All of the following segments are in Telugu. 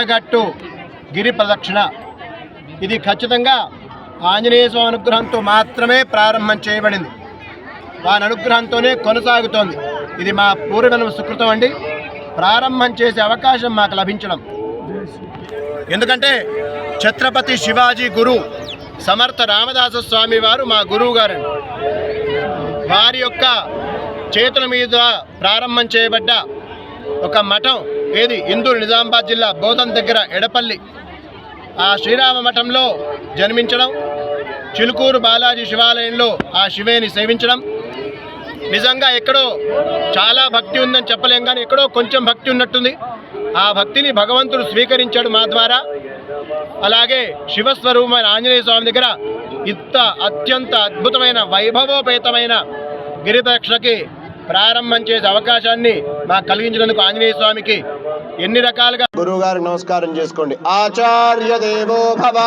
కొండగట్టు గిరి ప్రదక్షిణ. ఇది ఖచ్చితంగా ఆంజనేయ స్వామి అనుగ్రహంతో మాత్రమే ప్రారంభం చేయబడింది. వారి అనుగ్రహంతోనే కొనసాగుతోంది. ఇది మా పూర్వజన్మ సుకృతం అండి. ప్రారంభం చేసే అవకాశం మాకు లభించడం. ఎందుకంటే ఛత్రపతి శివాజీ గురు సమర్థ రామదాస స్వామి వారు మా గురువు గారండి వారి యొక్క చేతుల మీద ప్రారంభం చేయబడ్డ ఒక మఠం ఏది? ఇందూరు నిజామాబాద్ జిల్లా బోధన్ దగ్గర ఎడపల్లి. ఆ శ్రీరామ మఠంలో జన్మించడం చిలుకూరు బాలాజీ శివాలయంలో ఆ శివేని సేవించడం. నిజంగా ఎక్కడో చాలా భక్తి ఉందని చెప్పలేం కానీ ఎక్కడో కొంచెం భక్తి ఉన్నట్టుంది. ఆ భక్తిని భగవంతుడు స్వీకరించాడు మా ద్వారా. అలాగే శివస్వరూపమైన ఆంజనేయ స్వామి దగ్గర ఇంత అత్యంత అద్భుతమైన వైభవోపేతమైన గిరిదక్షకి ప్రారంభం చేసే అవకాశాన్ని మాకు కలిగించినందుకు ఆంజనేయ స్వామికి ఎన్ని రకాలుగా గురువు గారికి నమస్కారం చేసుకోండి. ఆచార్య దేవో భవ.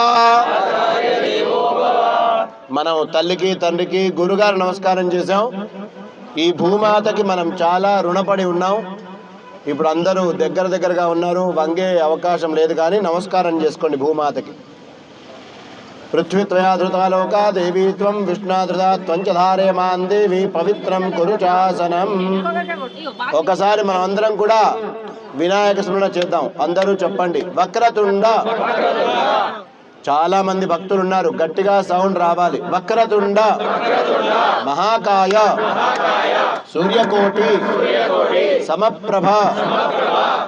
మనం తల్లికి తండ్రికి గురుగారు నమస్కారం చేసాం ఈ భూమాతకి మనం చాలా రుణపడి ఉన్నాం. ఇప్పుడు అందరూ దగ్గర దగ్గరగా ఉన్నారు. వంగే అవకాశం లేదు కానీ నమస్కారం చేసుకోండి భూమాతకి. పృథ్వీత్వయా ధృతాలోక దేవీ త్వం విష్ణాధృత త్వంచ ధారేమాన్ దేవి పవిత్రం కురుచాసనం ఒకసారి మనం అందరం కూడా వినాయక స్మరణ చేద్దాం. అందరూ చెప్పండి. వక్రతుండ. చాలా మంది భక్తులు ఉన్నారు గట్టిగా సౌండ్ రావాలి. వక్రతుండ. మహాకాయ. సూర్యకోటి. సమప్రభ.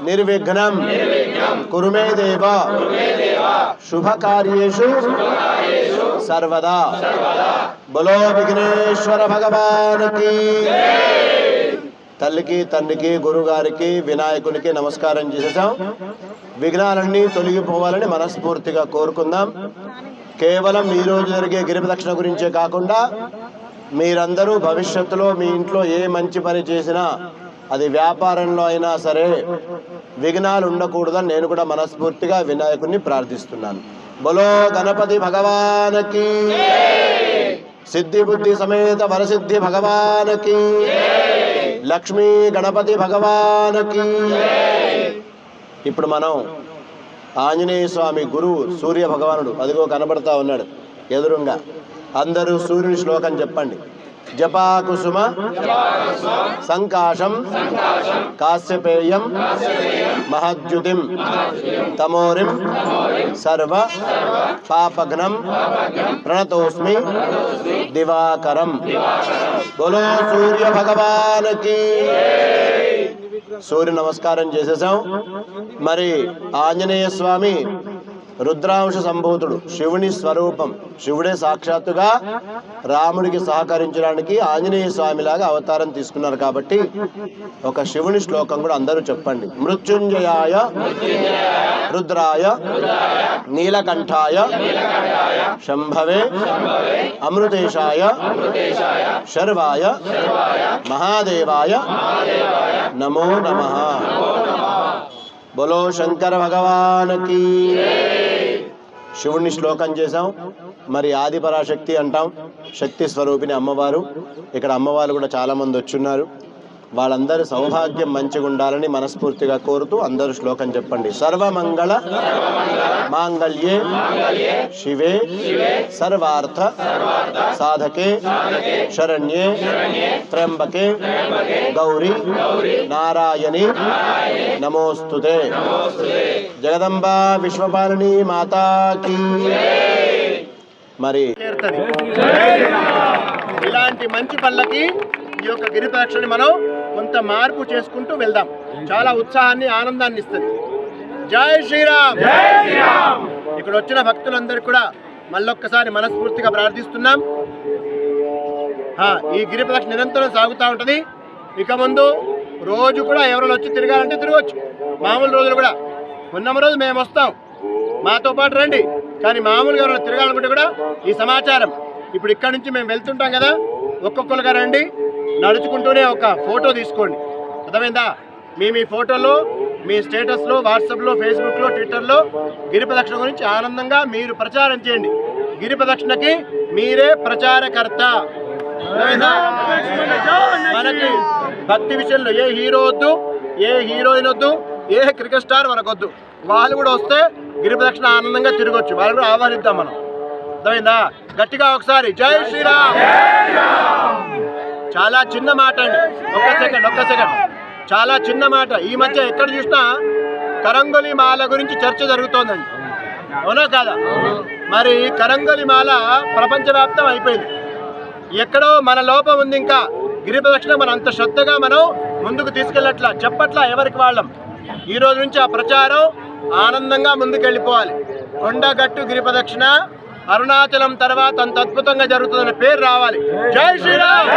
నిర్విఘ్నం. కురుమే దేవ శుభకార్యేషు. సర్వదా. బలో విఘ్నేశ్వర భగవానికి. తల్లికి తండ్రికి గురుగారికి వినాయకునికి నమస్కారం చేసేసాం విఘ్నాలన్నీ తొలగిపోవాలని మనస్ఫూర్తిగా కోరుకుందాం. కేవలం ఈ రోజు జరిగే గిరిపదక్షిణ గురించే కాకుండా మీరందరూ భవిష్యత్తులో మీ ఇంట్లో ఏ మంచి పని చేసినా అది వ్యాపారంలో అయినా సరే విఘ్నాలు ఉండకూడదని నేను కూడా మనస్ఫూర్తిగా వినాయకుడిని ప్రార్థిస్తున్నాను. బలో గణపతి భగవానకి సిద్ధి బుద్ధి సమేత వరసిద్ధి భగవానకి లక్ష్మీ గణపతి భగవానకి ఇప్పుడు మనం ఆంజనేయ స్వామి గురువు సూర్య భగవానుడు అదిగో కనబడతా ఉన్నాడు ఎదురుగా. అందరూ సూర్యుని శ్లోకం చెప్పండి. జపాకుసుమ సంకాశం కాశ్యపేయం మహద్యుతిం తమోరిం సర్వ పాపఘ్నం ప్రణతోస్మి దివాకరం. బోలో సూర్య భగవానికి. సూర్య నమస్కారం చేసేసాం మరి ఆంజనేయ స్వామి రుద్రాంశ సంభూతుడు శివుని స్వరూపం శివుడే సాక్షాత్తుగా రాముడికి సహకరించడానికి ఆంజనేయ స్వామిలాగా అవతారం తీసుకున్నారు కాబట్టి ఒక శివుని శ్లోకం కూడా అందరూ చెప్పండి. మృత్యుంజయాయ రుద్రాయ నీలకంఠాయ శంభవే అమృతేశాయ శర్వాయ మహాదేవాయ నమో నమ. బోలో శంకర భగవానకి శివుణ్ణి శ్లోకం చేశాం. మరి ఆది పరాశక్తి అంటాం. శక్తి స్వరూపిణి అమ్మవారు. ఇక్కడ అమ్మవారు కూడా చాలామంది వచ్చున్నారు. వాళ్ళందరి సౌభాగ్యం మంచిగా ఉండాలని మనస్ఫూర్తిగా కోరుతూ అందరూ శ్లోకం చెప్పండి. సర్వమంగళ మాంగళ్యే శివే సర్వార్థ సాధకే శరణ్యే త్ర్యంబకే గౌరీ నారాయణి నమోస్తుతే. జగదంబా విశ్వపాలిని మాతాకి మరి ఇలాంటి మంచి పళ్ళకి ఈ యొక్క గిరి ప్రదక్షిణ మనం కొంత మార్పు చేసుకుంటూ వెళ్దాం. చాలా ఉత్సాహాన్ని ఆనందాన్ని ఇస్తుంది. జై శ్రీరామ్! ఇక్కడ వచ్చిన భక్తులందరికీ కూడా మళ్ళొక్కసారి మనస్ఫూర్తిగా ప్రార్థిస్తున్నాం. ఈ గిరి ప్రదక్షిణ నిరంతరం సాగుతూ ఉంటుంది. ఇక ముందు రోజు కూడా ఎవరైనా వచ్చి తిరగాలంటే తిరగవచ్చు మామూలు రోజులు కూడా. ఉన్నమ రోజు మేము వస్తాం. మాతో పాటు రండి. కానీ మామూలుగా ఎవరైనా తిరగాలనుకుంటే కూడా ఈ సమాచారం. ఇప్పుడు ఇక్కడ నుంచి మేము వెళ్తుంటాం కదా. ఒక్కొక్కరుగా రండి. నడుచుకుంటూనే ఒక ఫోటో తీసుకోండి. అర్థమైందా? మీ మీ ఫోటోలో మీ స్టేటస్లో వాట్సాప్లో ఫేస్బుక్లో ట్విట్టర్లో గిరి ప్రదక్షిణ గురించి ఆనందంగా మీరు ప్రచారం చేయండి. గిరి ప్రదక్షిణకి మీరే ప్రచారకర్త. మనకి భక్తి విషయంలో ఏ హీరో వద్దు ఏ హీరోయిన్ వద్దు ఏ క్రికెట్ స్టార్ మనకొద్దు. వాళ్ళు కూడా వస్తే గిరి ప్రదక్షిణ ఆనందంగా తిరగొచ్చు. వాళ్ళు కూడా ఆహ్వానిద్దాం మనం. అర్థమైందా? గట్టిగా ఒకసారి జై శ్రీరామ్! చాలా చిన్న మాట అండి. ఒక్క సెకండ్ ఒక్క సెకండ్. చాలా చిన్న మాట. ఈ మధ్య ఎక్కడ చూసినా కరంగొలి మాల గురించి చర్చ జరుగుతోందండి. అవునా కాదా? మరి కరంగొలి మాల ప్రపంచవ్యాప్తం అయిపోయింది. ఎక్కడో మన లోపం ఉంది ఇంకా. గిరి ప్రదక్షిణ మనం అంత శ్రద్ధగా మనం ముందుకు తీసుకెళ్ళట్లా చెప్పట్లా ఎవరికి వాళ్ళం. ఈ రోజు నుంచి ఆ ప్రచారం ఆనందంగా ముందుకు వెళ్ళిపోవాలి కొండగట్టు గిరి ప్రదక్షిణ అరుణాచలం తర్వాత అంత అద్భుతంగా జరుగుతుందనే పేరు రావాలి. జై శ్రీరామ్!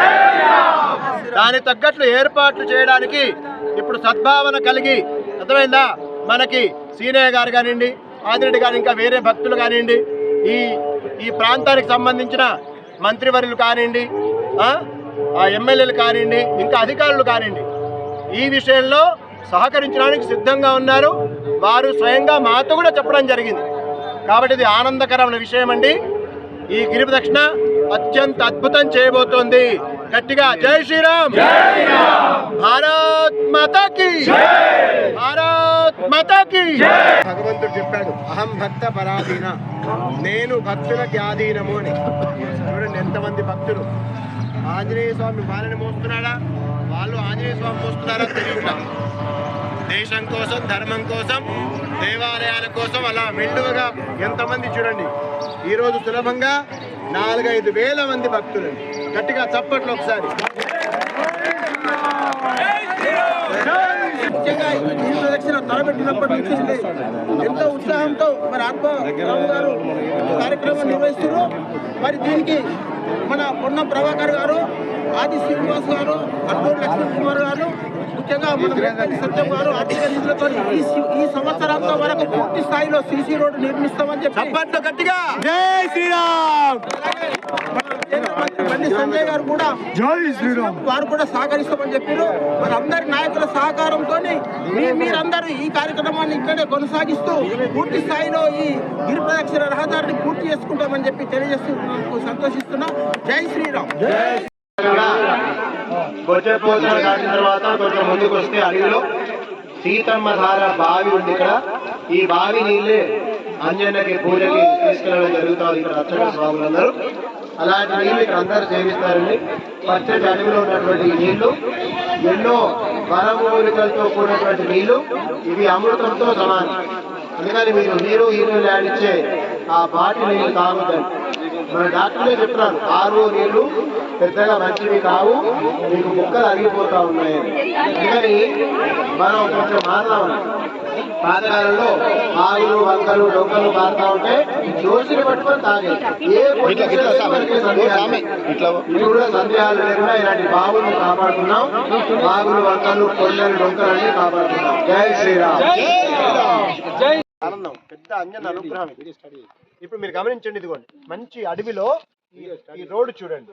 దాని తగ్గట్లు ఏర్పాట్లు చేయడానికి ఇప్పుడు సద్భావన కలిగి అర్థమైందా? మనకి సీనయ్య గారు కానివ్వండి ఆదిరెడ్డి గారు ఇంకా వేరే భక్తులు కానివ్వండి ఈ ఈ ప్రాంతానికి సంబంధించిన మంత్రివర్యులు కానివ్వండి ఆ, ఆ ఎమ్మెల్యేలు కానివ్వండి ఇంకా అధికారులు కానివ్వండి ఈ విషయంలో సహకరించడానికి సిద్ధంగా ఉన్నారు. వారు స్వయంగా మాతో కూడా చెప్పడం జరిగింది. కాబట్టి ఇది ఆనందకరమైన విషయం అండి. ఈ గిరి ప్రదక్షిణ అత్యంత అద్భుతం చేయబోతోంది. గట్టిగా జై శ్రీరామ్. భారత్ మాతాకి. భారత్ మాతాకి. భగవంతుడు చెప్పాడు అహం భక్త పరాధీన నేను భక్తులకి ఆధీనము అని. చూడండి ఎంతమంది భక్తులు. ఆంజనేయ స్వామి వాళ్ళని మోస్తున్నాడా? వాళ్ళు ఆంజనేయ స్వామి మోస్తున్నారా? తెలియట్లా. దేశం కోసం ధర్మం కోసం దేవాలయాల కోసం అలా మెండుగా ఎంతమంది చూడండి. ఈరోజు సులభంగా నాలుగైదు వేల మంది భక్తులు. గట్టిగా చప్పట్లు ఒకసారి. ముఖ్యంగా ఈ ప్రదక్షిణ తలపెట్టినప్పటి నుంచి ఎంతో ఉత్సాహంతో మరి ఆత్మరావు గారు కార్యక్రమం నిర్వహిస్తున్నారు. మరి దీనికి మన పొన్నం ప్రభాకర్ గారు ఆది శ్రీనివాస్ గారు అన్నూరు లక్ష్మణ్ కుమార్ గారు ముఖ్యంగా సత్యం గారు ఆర్థిక నిధులతో ఈ సంవత్సరాంతం వరకు పూర్తి స్థాయిలో సీసీ రోడ్డు నిర్మిస్తామని చెప్పి గట్టిగా! జై శ్రీరామ్! అలాగే మన కేంద్ర మంత్రి బండి సంజయ్ గారు కూడా జై శ్రీరామ్! వారు కూడా సహకరిస్తామని చెప్పారు. మరి అందరి నాయకుల సహకారంతో మీరందరూ ఈ కార్యక్రమాన్ని ఇక్కడే కొనసాగిస్తూ పూర్తి స్థాయిలో ఈ గిరి ప్రదక్షిణ రహదారిని పూర్తి చేసుకుంటామని చెప్పి తెలియజేస్తున్నందుకు సంతోషిస్తున్నాం. జై శ్రీరామ్! గొచ్చెపోతులు దాటిన తర్వాత కొంచెం ముందుకు వస్తే అడవిలో సీతమ్మ ధార బావి ఉంది ఇక్కడ. ఈ బావి నీళ్ళే అంజన్నకి పూజకి తీసుకెళ్ళడం జరుగుతుంది ఇక్కడ అర్చక స్వాములందరూ. అలాంటి నీళ్ళు ఇక్కడ అందరూ సేవిస్తారండి. పచ్చటి అడవిలో ఉన్నటువంటి నీళ్ళు ఎన్నో వరమూలికలతో కూడినటువంటి నీళ్ళు ఇవి అమృతంతో సమానం. అందుకని మీరు నీరు ఈ నీళ్ళు ఆడిచ్చే ఆ బాటి నీళ్ళు తాగుతారు మన డాక్టర్లే చెప్తున్నారు ఆరు నీళ్ళు పెద్దగా మంచివి కావు మీకు ముక్కలు అరిగిపోతా ఉన్నాయి అందుకని మనం కొంచెం మారుదామని పాతకాలంలో ఆవులు వంకలు డొంకలు పారుతా ఉంటే దోషిని పట్టుకొని తాగేది. ఏ కూడా సందేహాలు లేకుండా ఇలాంటి బావులను కాపాడుతున్నాం బాగులు వంకలు కొండలు డొంకలు అన్ని కాపాడుతున్నాం జై శ్రీరామ్. ఆనందం. పెద్ద అంజన అనుగ్రహం. ఇది. ఇప్పుడు మీరు గమనించండి ఇదిగోండి. మంచి అడవిలో ఈ- రోడ్డు చూడండి.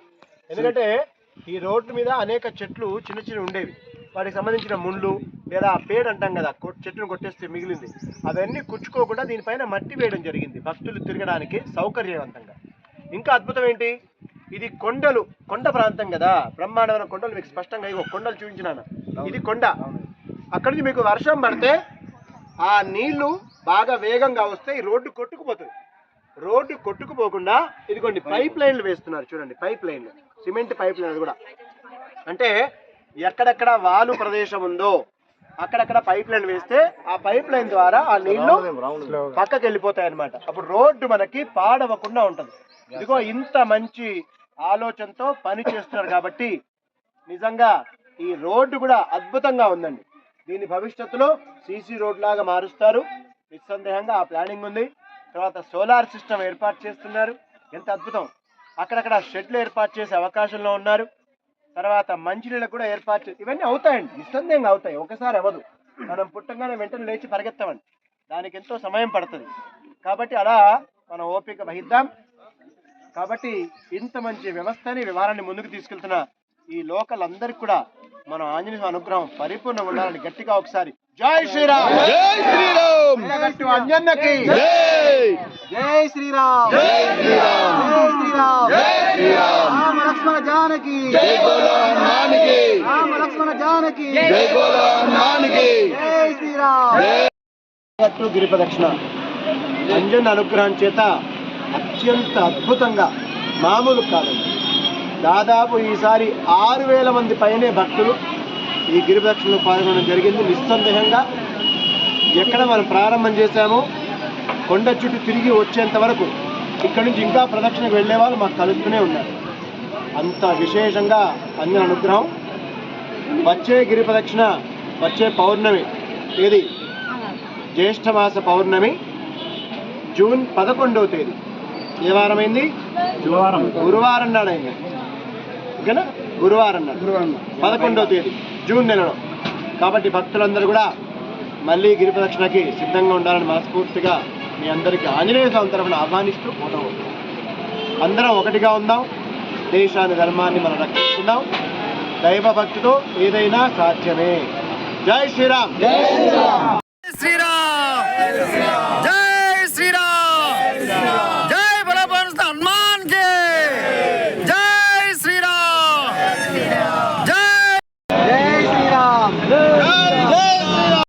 ఎందుకంటే ఈ రోడ్డు మీద అనేక చెట్లు చిన్న చిన్న ఉండేవి. వాటికి సంబంధించిన ముళ్ళు లేదా పేడ అంటాం కదా చెట్టును కొట్టేస్తే మిగిలింది. అవన్నీ కుచ్చుకోకుండా దీనిపైన మట్టి వేయడం జరిగింది. భక్తులు తిరగడానికి సౌకర్యవంతంగా. ఇంకా అద్భుతం ఏంటి? ఇది కొండలు కొండ ప్రాంతం కదా. బ్రహ్మాండమైన కొండలు మీకు స్పష్టంగా ఇగో కొండలు చూపించినాను. ఇది కొండ. అక్కడి నుంచి మీకు వర్షం పడితే ఆ నీళ్ళు బాగా వేగంగా వస్తే ఈ రోడ్డు కొట్టుకుపోతుంది. రోడ్డు కొట్టుకుపోకుండా ఇదిగోండి పైప్ లైన్లు వేస్తున్నారు. చూడండి పైప్ లైన్లు. సిమెంట్ పైప్ లైన్ కూడా. అంటే ఎక్కడెక్కడ వాలు ప్రదేశం ఉందో అక్కడక్కడ పైప్ లైన్ వేస్తే ఆ పైప్ లైన్ ద్వారా ఆ నీళ్ళు పక్కకి వెళ్ళిపోతాయి అనమాట అప్పుడు రోడ్డు మనకి పాడవకుండా ఉంటుంది. ఇదిగో ఇంత మంచి ఆలోచనతో పని చేస్తున్నారు కాబట్టి నిజంగా ఈ రోడ్డు కూడా అద్భుతంగా ఉందండి. దీని భవిష్యత్తులో సీసీ రోడ్ లాగా మారుస్తారు. నిస్సందేహంగా ఆ ప్లానింగ్ ఉంది. తర్వాత సోలార్ సిస్టమ్ ఏర్పాటు చేస్తున్నారు. ఎంత అద్భుతం. అక్కడక్కడ షెడ్లు ఏర్పాటు చేసే అవకాశంలో ఉన్నారు. తర్వాత మంచినీళ్ళకు కూడా ఏర్పాటు ఇవన్నీ అవుతాయండి. నిస్సందేహంగా అవుతాయి. ఒకసారి అవ్వదు. మనం పుట్టంగానే వెంటనే లేచి పరిగెత్తామండి. దానికి ఎంతో సమయం పడుతుంది. కాబట్టి అలా మనం ఓపిక వహిద్దాం. కాబట్టి ఇంత మంచి వ్యవస్థని వివరాన్ని ముందుకు తీసుకెళ్తున్న ఈ లోకల్ అందరికి కూడా మన ఆంజనేయ అనుగ్రహం పరిపూర్ణంగా ఉండాలని గట్టిగా ఒకసారి జై శ్రీరామ్. జై శ్రీరామ్. అంజన్నకి. జై. శ్రీరామ్. జై శ్రీరామ్. జై శ్రీరామ్. జై శ్రీరామ్. రామ లక్ష్మణ జానకి. జై రామ లక్ష్మణ జానకి. జై బోలో హనుమానికి జై శ్రీరామ్. పట్టు గిరి ప్రదక్షిణ అంజన్ అనుగ్రహం చేత అత్యంత అద్భుతంగా మామూలు కాదండి దాదాపు ఈసారి ఆరు వేల మంది పైనే భక్తులు ఈ గిరి ప్రదక్షిణలో పాల్గొనడం జరిగింది. నిస్సందేహంగా ఎక్కడ మనం ప్రారంభం చేశామో కొండ చుట్టూ తిరిగి వచ్చేంత వరకు ఇక్కడి నుంచి ఇంకా ప్రదక్షిణకు వెళ్ళే వాళ్ళు మాకు కలుస్తూనే ఉన్నారు. అంత విశేషంగా అందిన అనుగ్రహం. వచ్చే గిరి ప్రదక్షిణ వచ్చే పౌర్ణమి ఏది? జ్యేష్ఠమాస పౌర్ణమి జూన్ పదకొండవ తేదీ. ఏ వారమైంది? గురువారం నాడైంది. ఓకేనా? గురువారం నాడు. పదకొండవ తేదీ జూన్ నెలలో. కాబట్టి భక్తులందరూ కూడా మళ్ళీ గిరి ప్రదక్షిణకి సిద్ధంగా ఉండాలని మనస్ఫూర్తిగా మీ అందరికీ ఆంజనేయ స్వామి తరఫున ఆహ్వానిస్తూ అందరం ఒకటిగా ఉందాం. దేశాన్ని ధర్మాన్ని మనం రక్షించుకుందాం. దైవ భక్తితో ఏదైనా సాధ్యమే. జై శ్రీరామ్. శ్రీరామ్. జై